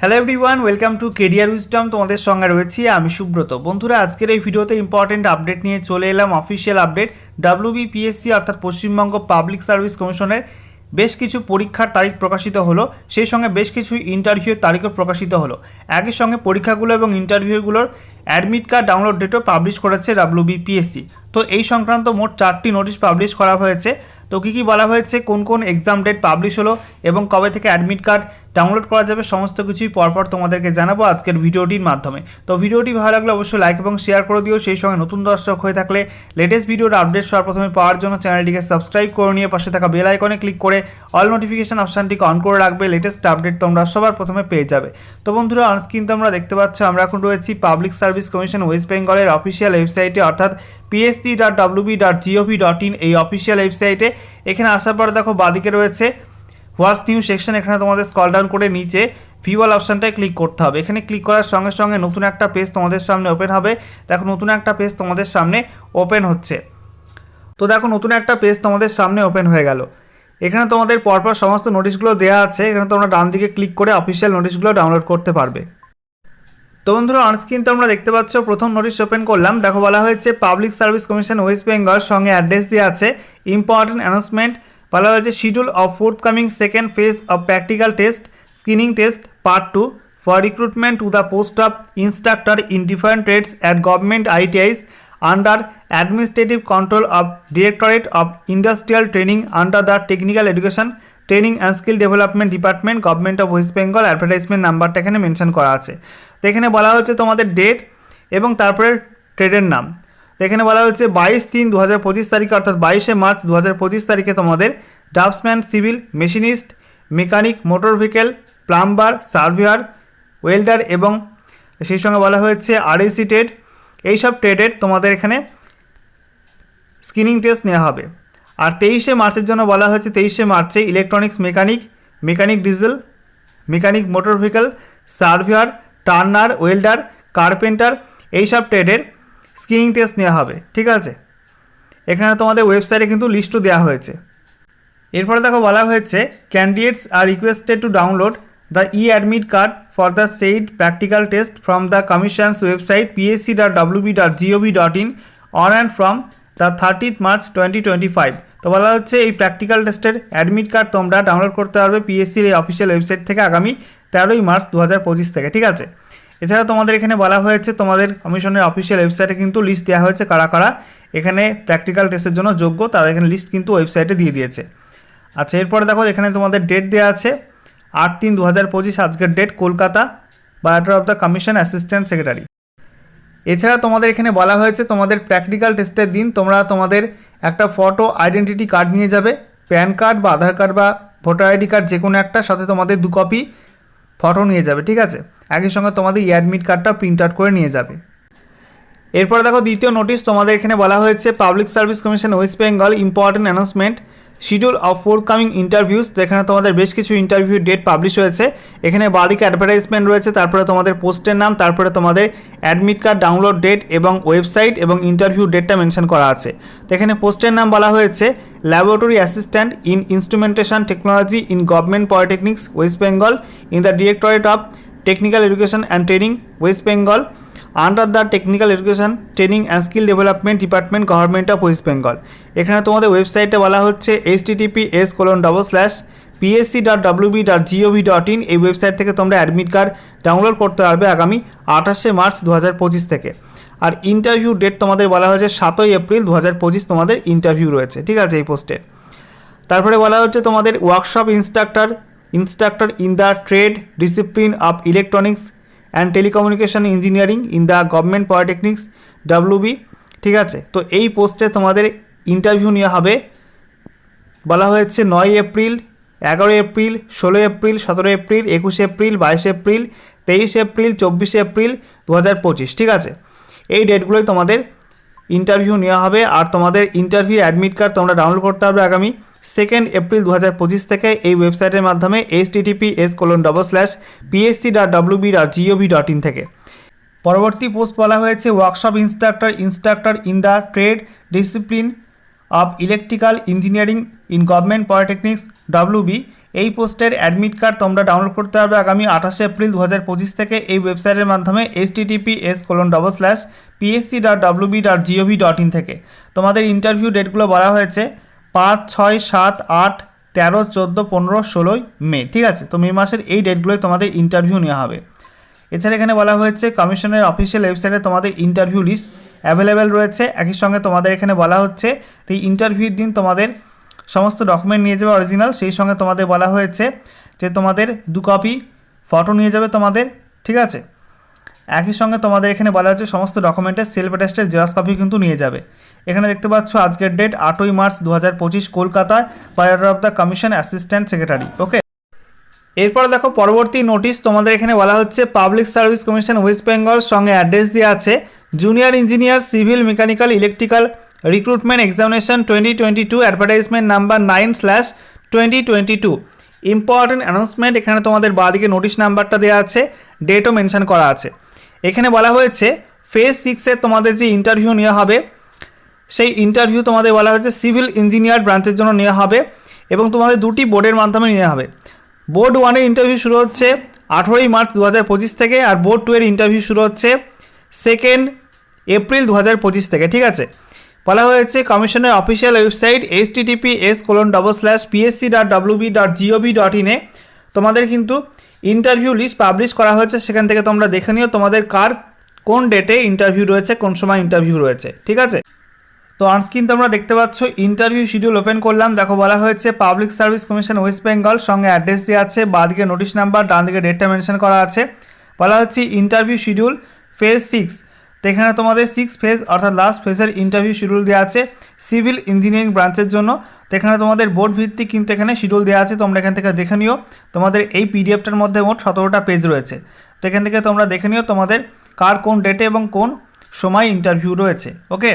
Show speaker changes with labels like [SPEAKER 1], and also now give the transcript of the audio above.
[SPEAKER 1] Hello everyone welcome to career wisdom তোমাদের সঙ্গে রয়েছি আমি সুব্রত। বন্ধুরা, আজকের এই ভিডিওতে ইম্পর্টেন্ট আপডেট নিয়ে চলে এলাম অফিসিয়াল আপডেট ডাব্লিউবিপিএসসি অর্থাৎ পশ্চিমবঙ্গ পাবলিক সার্ভিস কমিশনের বেশ কিছু পরীক্ষার তারিখ প্রকাশিত হলো, সেই সঙ্গে বেশ কিছু ইন্টারভিউর তারিখও প্রকাশিত হলো। একই সঙ্গে পরীক্ষাগুলো এবং ইন্টারভিউগুলোর অ্যাডমিট কার্ড ডাউনলোড ডেটও পাবলিশ করেছে ডাব্লিউবিপিএসসি তো এই সংক্রান্ত মোট চারটি নোটিশ পাবলিশ করা হয়েছে। তো কী কী বলা হয়েছে, কোন কোন এক্সাম ডেট পাবলিশ হলো এবং কবে থেকে অ্যাডমিট কার্ড ডাউনলোড করা যাবে, সমস্ত কিছুই পরপর তোমাদেরকে জানাব আজকের ভিডিওটির মাধ্যমে। তো ভিডিওটি ভালো লাগলে অবশ্যই লাইক এবং শেয়ার করে দিও, সেই সঙ্গে নতুন দর্শক হয়ে থাকলে লেটেস্ট ভিডিওর আপডেট সবার প্রথমে পাওয়ার জন্য চ্যানেলটিকে সাবস্ক্রাইব করে নিয়ে পাশে থাকা বেল আইকনে ক্লিক করে অল নোটিফিকেশন অপশানটিকে অন করে রাখবে লেটেস্ট আপডেট তোমরা সবার প্রথমে পেয়ে যাবে। তো বন্ধুরা অনস্ক্রিন তোমরা দেখতে পাচ্ছ, আমরা এখন রয়েছি পাবলিক সার্ভিস কমিশন ওয়েস্ট বেঙ্গলের অফিসিয়াল ওয়েবসাইটে অর্থাৎ PSC dot WB dot GOV dot in এই অফিসিয়াল ওয়েবসাইটে এখানে আসার পর দেখো বাদিকে রয়েছে হোয়াটস নিউ সেকশন এখানে তোমাদের স্কল ডাউন করে নিচে ভিওয়াল অপশানটায় ক্লিক করতে হবে। এখানে ক্লিক করার সঙ্গে সঙ্গে নতুন একটা পেজ তোমাদের সামনে ওপেন হবে। দেখো নতুন একটা পেজ তোমাদের সামনে ওপেন হচ্ছে। তো দেখো নতুন একটা পেজ তোমাদের সামনে ওপেন হয়ে গেল। এখানে তোমাদের পরপর সমস্ত নোটিশগুলো দেওয়া আছে। এখানে তোমরা ডান দিকে ক্লিক করে অফিসিয়াল নোটিশগুলো ডাউনলোড করতে পারবে। তো বন্ধুরা অনস্ক্রিন তোমরা দেখতে পাচ্ছ, প্রথম নোটিশ ওপেন করলাম। দেখো বলা হয়েছে public service commission West Bengal সঙ্গে অ্যাড্রেস দেওয়া আছে। ইম্পর্টেন্ট অ্যানাউন্সমেন্ট বলা হয়েছে schedule of coming second phase of practical test screening test part two for recruitment to the post of instructor in different trades at government ITIs under administrative control of directorate of industrial training under the technical education training and skill development department government of West Bengal advertisement নাম্বারটা এখানে mention করা আছে। তো এখানে বলা হচ্ছে তোমাদের date এবং তারপরে ট্রেডের নাম। তো এখানে বলা হচ্ছে বাইশ তিন দু হাজার পঁচিশ তারিখে, অর্থাৎ বাইশে মার্চ দু হাজার পঁচিশ তারিখে তোমাদের draftsman, civil machinist, mechanic, motor vehicle, plumber, surveyor, welder এবং সেই সঙ্গে বলা হয়েছে আরএসি ট্রেড এইসব ট্রেডের তোমাদের এখানে স্ক্রিনিং টেস্ট নেওয়া হবে। আর তেইশে মার্চের জন্য বলা হয়েছে তেইশে মার্চে electronics mechanic mechanic diesel, mechanic motor vehicle, surveyor, turner, welder, carpenter এইসব ট্রেডের স্ক্রিনিং টেস্ট নেওয়া হবে। ঠিক আছে? এখানে তোমাদের ওয়েবসাইটে কিন্তু লিস্টও দেওয়া হয়েছে। এরপরে দেখো বলা হয়েছে candidates are requested to download the e admit card for the said practical test from the commission's website PSC dot WB dot GOV dot in on and from the thirtieth March twenty twenty five তো বলা হচ্ছে, এই practical টেস্টের admit card তোমরা download করতে পারবে পিএসসির এই official website থেকে আগামী তেরোই মার্চ দু হাজার পঁচিশ থেকে, ঠিক আছে? এছাড়া তোমাদের এখানে বলা হয়েছে, তোমাদের কমিশনের অফিসিয়াল ওয়েবসাইটে কিন্তু লিস্ট দেওয়া হয়েছে কারা কারা এখানে প্র্যাকটিক্যাল টেস্টের জন্য যোগ্য, তাদের এখানে লিস্ট কিন্তু ওয়েবসাইটে দিয়ে দিয়েছে। আচ্ছা এরপরে দেখো এখানে তোমাদের ডেট দেওয়া আছে আট তিন দু হাজার পঁচিশ, আজকের date Kolkata বায়োটার of the commission assistant secretary এছাড়া তোমাদের এখানে বলা হয়েছে তোমাদের প্র্যাকটিক্যাল টেস্টের দিন, তোমরা তোমাদের একটা ফটো আইডেন্টিটি কার্ড নিয়ে যাবে প্যান কার্ড বা আধার কার্ড বা ভোটার আইডি কার্ড যে কোনো একটা, সাথে তোমাদের দু কপি ফটো নিয়ে যাবে, ঠিক আছে? একই সঙ্গে তোমাদের অ্যাডমিট কার্ডটা প্রিন্ট আউট করে নিয়ে যাবে। এরপরে দেখো দ্বিতীয় নোটিশ তোমাদের এখানে বলা হয়েছে public service commission West Bengal important announcement schedule of four coming interviews তো এখানে তোমাদের বেশ কিছু ইন্টারভিউ ডেট পাবলিশ হয়েছে। এখানে বাদিকে অ্যাডভার্টাইজমেন্ট রয়েছে, তারপরে তোমাদের পোস্টের নাম, তারপরে তোমাদের অ্যাডমিট কার্ড ডাউনলোড ডেট এবং ওয়েবসাইট এবং ইন্টারভিউ ডেটটা মেনশন করা আছে। তো এখানে পোস্টের নাম বলা হয়েছে laboratory assistant in instrumentation technology in government polytechnics West Bengal in the directorate of technical education and training West Bengal under the technical education training and skill development department government of West Bengal এখানে তোমাদের ওয়েবসাইটে বলা হচ্ছে H TTP S colon double slash PSC dot WB dot GOV dot in এই website থেকে তোমরা admit card download করতে পারবে আগামী আঠাশে মার্চ দু হাজার পঁচিশ থেকে। আর ইন্টারভিউ ডেট তোমাদের বলা হয়েছে সাতই এপ্রিল দু হাজার পঁচিশ তোমাদের ইন্টারভিউ রয়েছে, ঠিক আছে এই পোস্টে তারপরে বলা হচ্ছে তোমাদের workshop instructor instructor in the trade discipline of electronics and telecommunication engineering in the government polytechnics WB ঠিক আছে? তো এই পোস্টে তোমাদের ইন্টারভিউ নেওয়া হবে। বলা হয়েছে নয় এপ্রিল, এগারো এপ্রিল, ষোলো এপ্রিল, সতেরো এপ্রিল, একুশে এপ্রিল, বাইশে এপ্রিল, তেইশে এপ্রিল, চব্বিশে এপ্রিল দু হাজার পঁচিশ, ঠিক আছে? এই ডেটগুলোই তোমাদের ইন্টারভিউ নেওয়া হবে। আর তোমাদের ইন্টারভিউ অ্যাডমিট কার্ড তোমরা ডাউনলোড করতে হবে আগামী। সেকেন্ড এপ্রিল দু হাজার পঁচিশ থেকে এই ওয়েবসাইটের মাধ্যমে H TTP S colon double slash PSC dot WB dot GOV dot in থেকে। পরবর্তী পোস্ট বলা হয়েছে workshop instructor instructor in the trade discipline of electrical engineering in government polytechnics WB এই পোস্টের অ্যাডমিট কার্ড তোমরা ডাউনলোড করতে হবে আগামী আঠাশে এপ্রিল দু হাজার পঁচিশ থেকে এই ওয়েবসাইটের মাধ্যমে S TTP S colon double slash PSC dot WB dot GOV dot in থেকে। তোমাদের ইন্টারভিউ ডেটগুলো বলা হয়েছে পাঁচ, ছয়, সাত, আট, তেরো, চোদ্দ, পনেরো, ষোলোই মে, ঠিক আছে? তো মে মাসের এই ডেটগুলোই তোমাদের ইন্টারভিউ নেওয়া হবে। এছাড়া এখানে বলা হয়েছে কমিশনের অফিসিয়াল ওয়েবসাইটে তোমাদের ইন্টারভিউ লিস্ট অ্যাভেলেবেল রয়েছে। একই সঙ্গে তোমাদের এখানে বলা হচ্ছে তো এই ইন্টারভিউর দিন তোমাদের সমস্ত ডকুমেন্ট নিয়ে যাবে অরিজিনাল সেই সঙ্গে তোমাদের বলা হয়েছে যে তোমাদের দু কপি ফটো নিয়ে যাবে তোমাদের, ঠিক আছে? একই সঙ্গে তোমাদের এখানে বলা হচ্ছে সমস্ত ডকুমেন্টের সেলফ অ্যাটেস্টের জেরক্স কপি কিন্তু নিয়ে যাবে। এখানে দেখতে পাচ্ছ আজকের ডেট আটই মার্চ দু হাজার পঁচিশ কলকাতায় by order of the commission assistant secretary okay এরপর দেখো, পরবর্তী নোটিশ তোমাদের এখানে বলা হচ্ছে public service commission West Bengal সঙ্গে অ্যাড্রেস দিয়ে আছে junior engineer civil mechanical electrical recruitment examination twenty twenty two advertisement number nine slash twenty twenty two important announcement এখানে তোমাদের বাঁদিকে নোটিশ নাম্বারটা দেওয়া আছে ডেটও মেনশন করা আছে। এখানে বলা হয়েছে ফেজ সিক্সে তোমাদের যে ইন্টারভিউ নেওয়া হবে, সেই ইন্টারভিউ তোমাদের বলা হয়েছে সিভিল ইঞ্জিনিয়ার ব্রাঞ্চের জন্য নেওয়া হবে এবং তোমাদের দুটি বোর্ডের মাধ্যমে নেওয়া হবে। বোর্ড ওয়ানের ইন্টারভিউ শুরু হচ্ছে আঠেরোই মার্চ দু হাজার পঁচিশ থেকে আর বোর্ড টু এর ইন্টারভিউ শুরু হচ্ছে সেকেন্ড এপ্রিল দু হাজার পঁচিশ থেকে, ঠিক আছে? বলা হয়েছে কমিশনের official website H TTP S colon double slash PSC dot WB dot GOV dot ইনে তোমাদের কিন্তু ইন্টারভিউ লিস্ট পাবলিশ করা হয়েছে, সেখান থেকে তোমরা দেখে নিও তোমাদের কার কোন ডেটে ইন্টারভিউ রয়েছে, কোন সময় ইন্টারভিউ রয়েছে, ঠিক আছে? তো অনস্ক্রিন তোমরা দেখতে পাচ্ছ ইন্টারভিউ শিডিউল ওপেন করলাম। দেখো বলা হয়েছে public service commission West Bengal সঙ্গে অ্যাড্রেস দেওয়া আছে বাঁদিকে নোটিশ নাম্বার ডান দিকে ডেটটা মেনশন করা আছে। বলা হচ্ছে ইন্টারভিউ শিডিউল ফেজ সিক্স তো এখানে তোমাদের সিক্স ফেজ অর্থাৎ লাস্ট ফেজের ইন্টারভিউ শিডিউল দেওয়া আছে সিভিল ইঞ্জিনিয়ারিং ব্রাঞ্চের জন্য। তো তোমাদের বোর্ড ভিত্তিক কিন্তু এখানে শিডিউল দেওয়া আছে, তোমরা এখান থেকে দেখে নিও। তোমাদের এই পিডিএফটার মধ্যে মোট সতেরোটা পেজ রয়েছে। তো এখান থেকে তোমরা দেখে নিও তোমাদের কার কোন ডেটে এবং কোন সময় ইন্টারভিউ রয়েছে ওকে